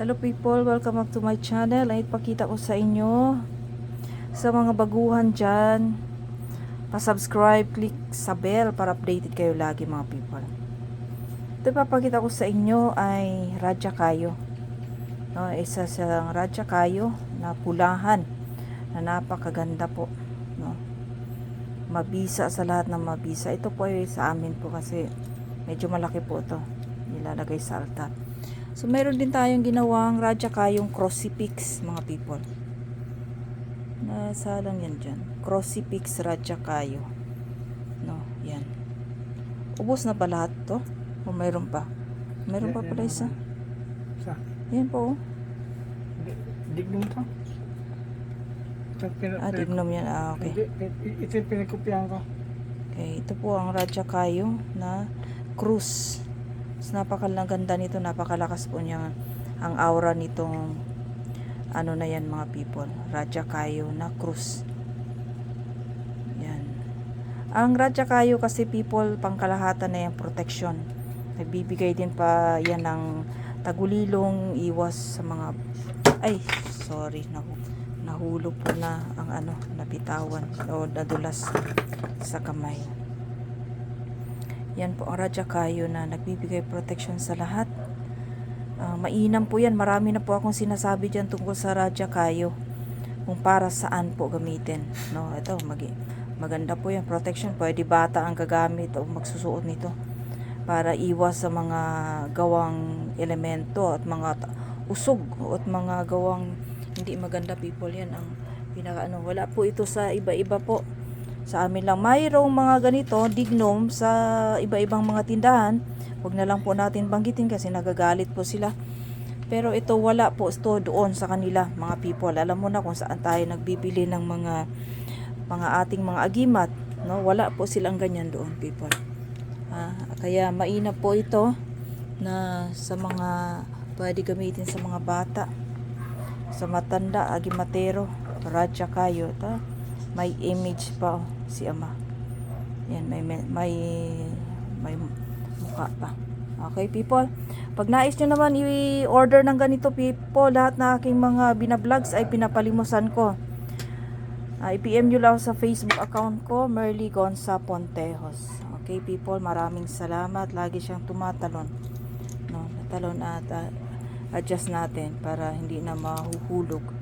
Hello people, welcome back to my channel. Ay ipakita ko sa inyo sa mga baguhan dyan. Pa-subscribe, click sa bell para updated kayo lagi mga people. Ito ipapakita ko sa inyo ay Radya Kayo. No, isa sa Radya Kayo na pulahan na napakaganda po. No. Mabisa sa lahat ng mabisa. Ito po ay sa amin po kasi medyo malaki po ito. Nilalagay sa altar. So, meron din tayong ginawang radya kayong crucifix, mga people. Nasa lang yan dyan. Crucifix radya kayo. No, yan. Ubus na ba lahat to? O mayroon pa? Mayroon pa pala isa. Sa? Yan po. Di- Dignum to? Ah, dignum yan. Ah, okay. Ito yung pinagkopyahan ko. Okay, ito po ang radya kayo na cruise. Mas napakaganda nito, napakalakas po niya ang aura nitong ano na yan mga people. Radya kayo na cruise. Yan. Ang radya kayo kasi people pangkalahatan na yung protection. Nagbibigay din pa yan ng tagulilong iwas sa mga ay sorry nahu nahulog po na ang ano napitawan o nadulas sa kamay. Yan po ang Radya Kayo na nagbibigay protection sa lahat. Ah, mainam po yan. Marami na po akong sinasabi dyan tungkol sa Radya Kayo. Kung para saan po gamitin. No, ito, mag maganda po yan. Protection. Pwede bata ang gagamit o magsusuot nito. Para iwas sa mga gawang elemento at mga usog at mga gawang hindi maganda people yan ang pinaka ano wala po ito sa iba-iba po sa amin lang. Mayroong mga ganito dignum sa iba-ibang mga tindahan. Wag na lang po natin banggitin kasi nagagalit po sila. Pero ito wala po ito doon sa kanila mga people. Alam mo na kung saan tayo nagbibili ng mga mga ating mga agimat no? Wala po silang ganyan doon people. Ah, kaya mainam po ito na sa mga pwede gamitin sa mga bata sa matanda agimatero radya kayo ta may image pa oh, si ama yan may may may, mukha pa okay people pag nais nyo naman i-order ng ganito people lahat na aking mga binablogs ay pinapalimusan ko Ah, i-PM nyo lang sa Facebook account ko, Merly Gonza Pontejos. Okay, people, maraming salamat. Lagi siyang tumatalon. No, natalon at ah, adjust natin para hindi na mahuhulog.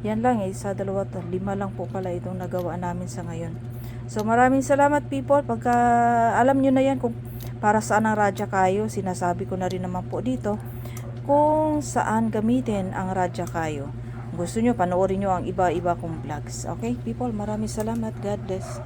Yan lang eh, sa dalawa, lima lang po pala itong nagawa namin sa ngayon. So maraming salamat people. Pagka alam nyo na yan kung para saan ang radya kayo, sinasabi ko na rin naman po dito kung saan gamitin ang radya kayo. Gusto nyo, panoorin nyo ang iba-iba kong vlogs. Okay, people, maraming salamat. God bless.